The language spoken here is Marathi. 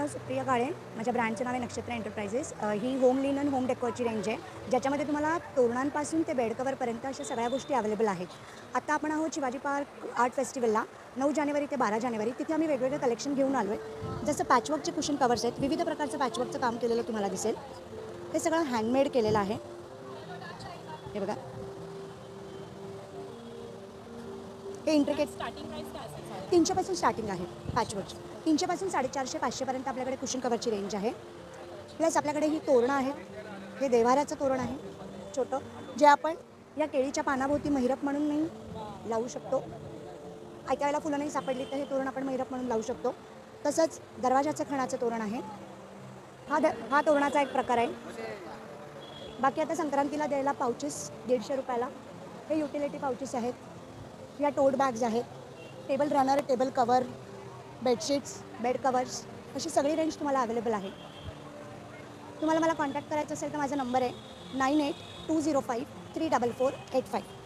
नाव सुप्रिया काळे माझ्या ब्रँडचं नाव आहे नक्षत्र एंटरप्राइजेस ही होम लिनन होम डेकोरची रेंज आहे. ज्याच्यामध्ये तुम्हाला तोरणांपासून ते बेड कवरपर्यंत अशा सगळ्या गोष्टी अवेलेबल आहेत. आता आपण आहोत शिवाजी पार्क आर्ट फेस्टिवलला नऊ जानेवारी ते बारा जानेवारी. तिथे आम्ही वेगवेगळे कलेक्शन घेऊन आलो आहे जसं पॅचवर्कचे कुशन कवर्स आहेत विविध प्रकारचं पॅचवर्कचं काम केलेलं तुम्हाला दिसेल. हे सगळं हँडमेड केलेलं आहे. हे बघा. हे इंट्रिकेट स्टार्टिंग तीनशेपासून स्टार्टिंग आहे पॅचवर्क तीनशेपासून साडेचारशे पाचशेपर्यंत आपल्याकडे कुशन कवरची रेंज आहे. प्लस आपल्याकडे ही तोरणं आहेत. हे देवाऱ्याचं तोरण आहे छोटं जे आपण या केळीच्या पानाभोवती महिरप म्हणून नाही लावू शकतो. ऐकायला फुलं नाही सापडली तर हे तोरण आपण महिरप म्हणून लावू शकतो. तसंच दरवाजाचं खणाचं तोरण आहे. हा द हा तोरणाचा एक प्रकार आहे. बाकी आता संक्रांतीला द्यायला पाऊचेस दीडशे रुपयाला. हे युटिलिटी पाऊचेस आहेत. या टोट बॅग्स आहेत. Table runner table cover bedsheets bed covers अशी सगळी रेंज तुम्हाला अवेलेबल आहे. तुम्हाला मला कॉन्टॅक्ट करायचं असेल तर माझा नंबर आहे nine eight two zero five three double four eight five